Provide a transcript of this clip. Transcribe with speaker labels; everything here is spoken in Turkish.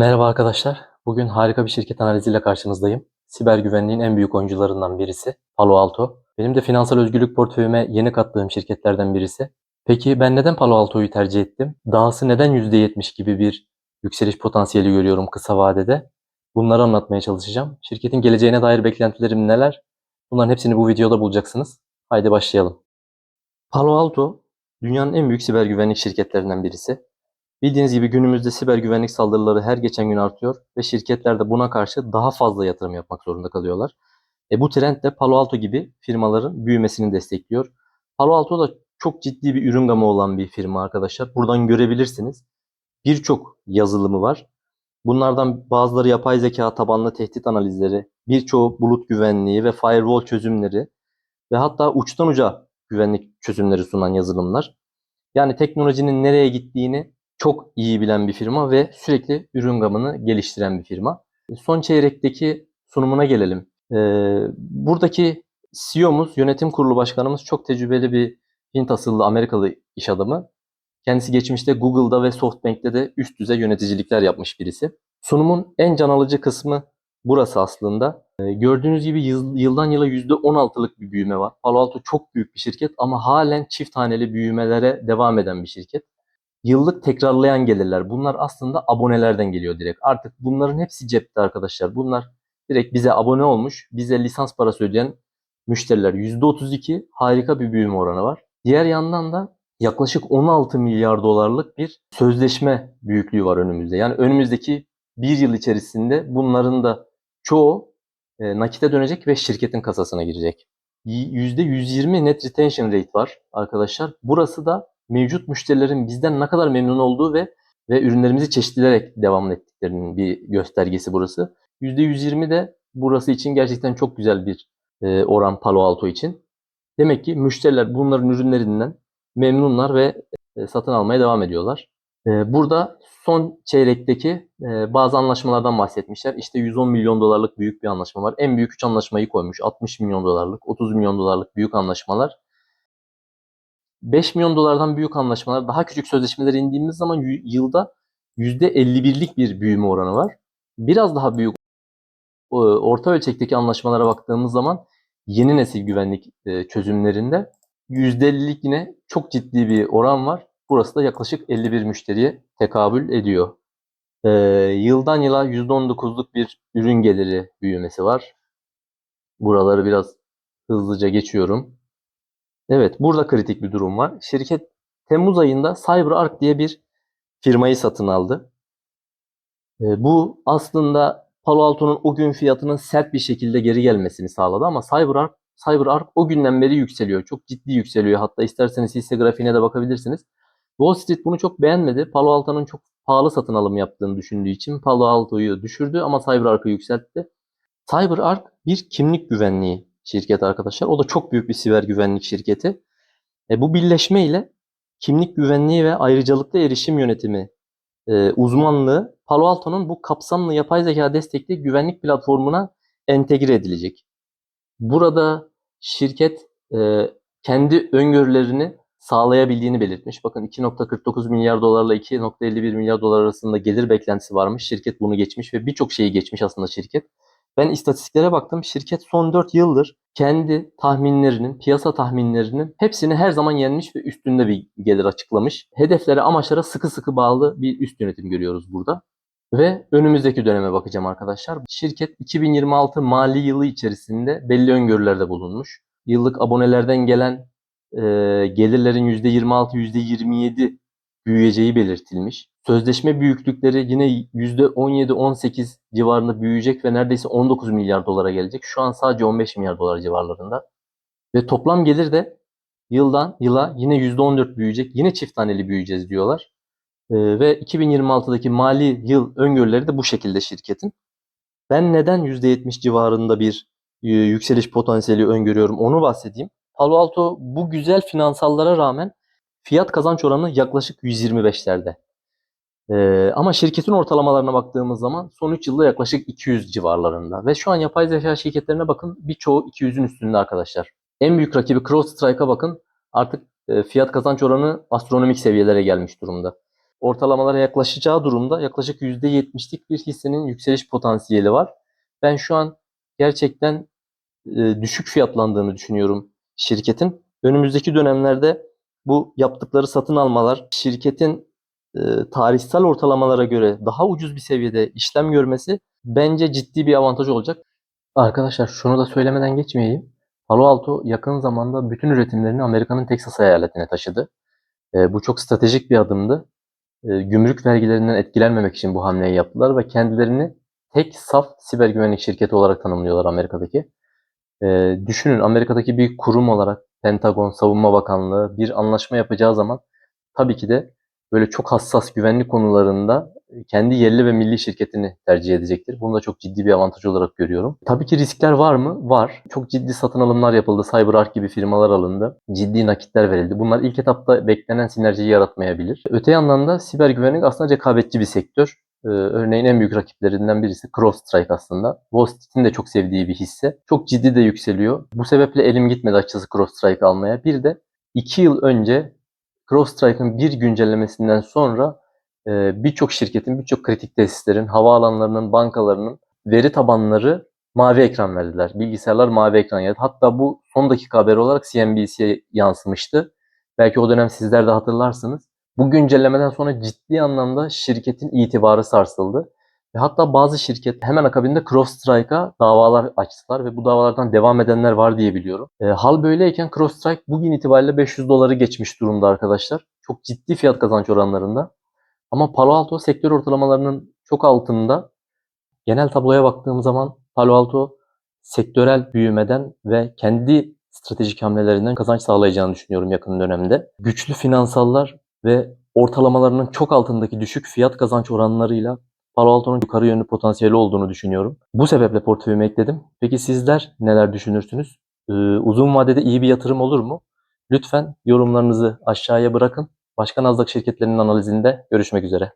Speaker 1: Merhaba arkadaşlar. Bugün harika bir şirket analiziyle karşınızdayım. Siber güvenliğin en büyük oyuncularından birisi Palo Alto. Benim de finansal özgürlük portföyüme yeni kattığım şirketlerden birisi. Peki ben neden Palo Alto'yu tercih ettim? Dahası neden %70 gibi bir yükseliş potansiyeli görüyorum kısa vadede? Bunları anlatmaya çalışacağım. Şirketin geleceğine dair beklentilerim neler? Bunların hepsini bu videoda bulacaksınız. Haydi başlayalım. Palo Alto dünyanın en büyük siber güvenlik şirketlerinden birisi. Bildiğiniz gibi günümüzde siber güvenlik saldırıları her geçen gün artıyor ve şirketler de buna karşı daha fazla yatırım yapmak zorunda kalıyorlar. E bu trend de Palo Alto gibi firmaların büyümesini destekliyor. Palo Alto da çok ciddi bir ürün gamı olan bir firma arkadaşlar. Buradan görebilirsiniz. Birçok yazılımı var. Bunlardan bazıları yapay zeka tabanlı tehdit analizleri, birçoğu bulut güvenliği ve firewall çözümleri ve hatta uçtan uca güvenlik çözümleri sunan yazılımlar. Yani teknolojinin nereye gittiğini çok iyi bilen bir firma ve sürekli ürün gamını geliştiren bir firma. Son çeyrekteki sunumuna gelelim. Ee, buradaki CEO'muz, yönetim kurulu başkanımız çok tecrübeli bir Hint asıllı Amerikalı iş adamı. Kendisi geçmişte Google'da ve SoftBank'te de üst düzey yöneticilikler yapmış birisi. Sunumun en can alıcı kısmı burası aslında. Ee, gördüğünüz gibi yıl, yıldan yıla %16'lık bir büyüme var. Palo Alto çok büyük bir şirket ama halen çift taneli büyümelere devam eden bir şirket yıllık tekrarlayan gelirler. Bunlar aslında abonelerden geliyor direkt. Artık bunların hepsi cepte arkadaşlar. Bunlar direkt bize abone olmuş, bize lisans parası ödeyen müşteriler. %32 harika bir büyüme oranı var. Diğer yandan da yaklaşık 16 milyar dolarlık bir sözleşme büyüklüğü var önümüzde. Yani önümüzdeki bir yıl içerisinde bunların da çoğu e, nakite dönecek ve şirketin kasasına girecek. %120 net retention rate var arkadaşlar. Burası da mevcut müşterilerin bizden ne kadar memnun olduğu ve ve ürünlerimizi çeşitlenerek devam ettiklerinin bir göstergesi burası. %120 de burası için gerçekten çok güzel bir e, oran Palo Alto için. Demek ki müşteriler bunların ürünlerinden memnunlar ve e, satın almaya devam ediyorlar. E, burada son çeyrekteki e, bazı anlaşmalardan bahsetmişler. İşte 110 milyon dolarlık büyük bir anlaşma var. En büyük 3 anlaşmayı koymuş. 60 milyon dolarlık, 30 milyon dolarlık büyük anlaşmalar. 5 milyon dolardan büyük anlaşmalar, daha küçük sözleşmelere indiğimiz zaman yılda %51'lik bir büyüme oranı var. Biraz daha büyük orta ölçekteki anlaşmalara baktığımız zaman yeni nesil güvenlik e, çözümlerinde %50'lik yine çok ciddi bir oran var. Burası da yaklaşık 51 müşteriye tekabül ediyor. Ee, yıldan yıla %19'luk bir ürün geliri büyümesi var. Buraları biraz hızlıca geçiyorum. Evet, burada kritik bir durum var. Şirket Temmuz ayında CyberArk diye bir firmayı satın aldı. E, bu aslında Palo Alto'nun o gün fiyatının sert bir şekilde geri gelmesini sağladı ama CyberArk CyberArk o günden beri yükseliyor. Çok ciddi yükseliyor. Hatta isterseniz hisse grafiğine de bakabilirsiniz. Wall Street bunu çok beğenmedi. Palo Alto'nun çok pahalı satın alım yaptığını düşündüğü için Palo Alto'yu düşürdü ama CyberArk'ı yükseltti. CyberArk bir kimlik güvenliği şirket arkadaşlar. O da çok büyük bir siber güvenlik şirketi. E, bu birleşme ile kimlik güvenliği ve ayrıcalıklı erişim yönetimi e, uzmanlığı Palo Alto'nun bu kapsamlı yapay zeka destekli güvenlik platformuna entegre edilecek. Burada şirket e, kendi öngörülerini sağlayabildiğini belirtmiş. Bakın 2.49 milyar dolarla 2.51 milyar dolar arasında gelir beklentisi varmış. Şirket bunu geçmiş ve birçok şeyi geçmiş aslında şirket. Ben istatistiklere baktım. Şirket son 4 yıldır kendi tahminlerinin, piyasa tahminlerinin hepsini her zaman yenmiş ve üstünde bir gelir açıklamış. Hedeflere, amaçlara sıkı sıkı bağlı bir üst yönetim görüyoruz burada. Ve önümüzdeki döneme bakacağım arkadaşlar. Şirket 2026 mali yılı içerisinde belli öngörülerde bulunmuş. Yıllık abonelerden gelen e, gelirlerin %26, %27 büyüyeceği belirtilmiş. Sözleşme büyüklükleri yine %17-18 civarında büyüyecek ve neredeyse 19 milyar dolara gelecek. Şu an sadece 15 milyar dolar civarlarında. Ve toplam gelir de yıldan yıla yine %14 büyüyecek. Yine çift taneli büyüyeceğiz diyorlar. Ee, ve 2026'daki mali yıl öngörüleri de bu şekilde şirketin. Ben neden %70 civarında bir e, yükseliş potansiyeli öngörüyorum onu bahsedeyim. Palo Alto bu güzel finansallara rağmen fiyat kazanç oranı yaklaşık 125'lerde. Ee, ama şirketin ortalamalarına baktığımız zaman son 3 yılda yaklaşık 200 civarlarında. Ve şu an yapay zeka şirketlerine bakın birçoğu 200'ün üstünde arkadaşlar. En büyük rakibi CrowdStrike'a bakın artık e, fiyat kazanç oranı astronomik seviyelere gelmiş durumda. ortalamalara yaklaşacağı durumda yaklaşık %70'lik bir hissenin yükseliş potansiyeli var. Ben şu an gerçekten e, düşük fiyatlandığını düşünüyorum şirketin. Önümüzdeki dönemlerde bu yaptıkları satın almalar şirketin e, tarihsel ortalamalara göre daha ucuz bir seviyede işlem görmesi bence ciddi bir avantaj olacak. Arkadaşlar şunu da söylemeden geçmeyeyim. Palo Alto yakın zamanda bütün üretimlerini Amerika'nın Teksas eyaletine taşıdı. E, bu çok stratejik bir adımdı. E, gümrük vergilerinden etkilenmemek için bu hamleyi yaptılar ve kendilerini tek saf siber güvenlik şirketi olarak tanımlıyorlar Amerika'daki. E, düşünün Amerika'daki bir kurum olarak Pentagon, Savunma Bakanlığı bir anlaşma yapacağı zaman tabii ki de böyle çok hassas güvenlik konularında kendi yerli ve milli şirketini tercih edecektir. Bunu da çok ciddi bir avantaj olarak görüyorum. Tabii ki riskler var mı? Var. Çok ciddi satın alımlar yapıldı. CyberArk gibi firmalar alındı. Ciddi nakitler verildi. Bunlar ilk etapta beklenen sinerjiyi yaratmayabilir. Öte yandan da siber güvenlik aslında rekabetçi bir sektör. Ee, örneğin en büyük rakiplerinden birisi CrowdStrike aslında. Wall Street'in de çok sevdiği bir hisse. Çok ciddi de yükseliyor. Bu sebeple elim gitmedi açıkçası CrowdStrike almaya. Bir de 2 yıl önce CrowdStrike'ın bir güncellemesinden sonra e, birçok şirketin, birçok kritik tesislerin, havaalanlarının, bankalarının veri tabanları mavi ekran verdiler. Bilgisayarlar mavi ekran geldi. Hatta bu son dakika haberi olarak CNBC'ye yansımıştı. Belki o dönem sizler de hatırlarsınız. Bu güncellemeden sonra ciddi anlamda şirketin itibarı sarsıldı. Ve hatta bazı şirket hemen akabinde CrowdStrike'a davalar açtılar ve bu davalardan devam edenler var diye biliyorum. E, hal böyleyken CrowdStrike bugün itibariyle 500 doları geçmiş durumda arkadaşlar. Çok ciddi fiyat kazanç oranlarında. Ama Palo Alto sektör ortalamalarının çok altında. Genel tabloya baktığım zaman Palo Alto sektörel büyümeden ve kendi stratejik hamlelerinden kazanç sağlayacağını düşünüyorum yakın dönemde. Güçlü finansallar ve ortalamalarının çok altındaki düşük fiyat kazanç oranlarıyla Palo Alto'nun yukarı yönlü potansiyeli olduğunu düşünüyorum. Bu sebeple portföyüme ekledim. Peki sizler neler düşünürsünüz? Ee, uzun vadede iyi bir yatırım olur mu? Lütfen yorumlarınızı aşağıya bırakın. Başka Nasdaq şirketlerinin analizinde görüşmek üzere.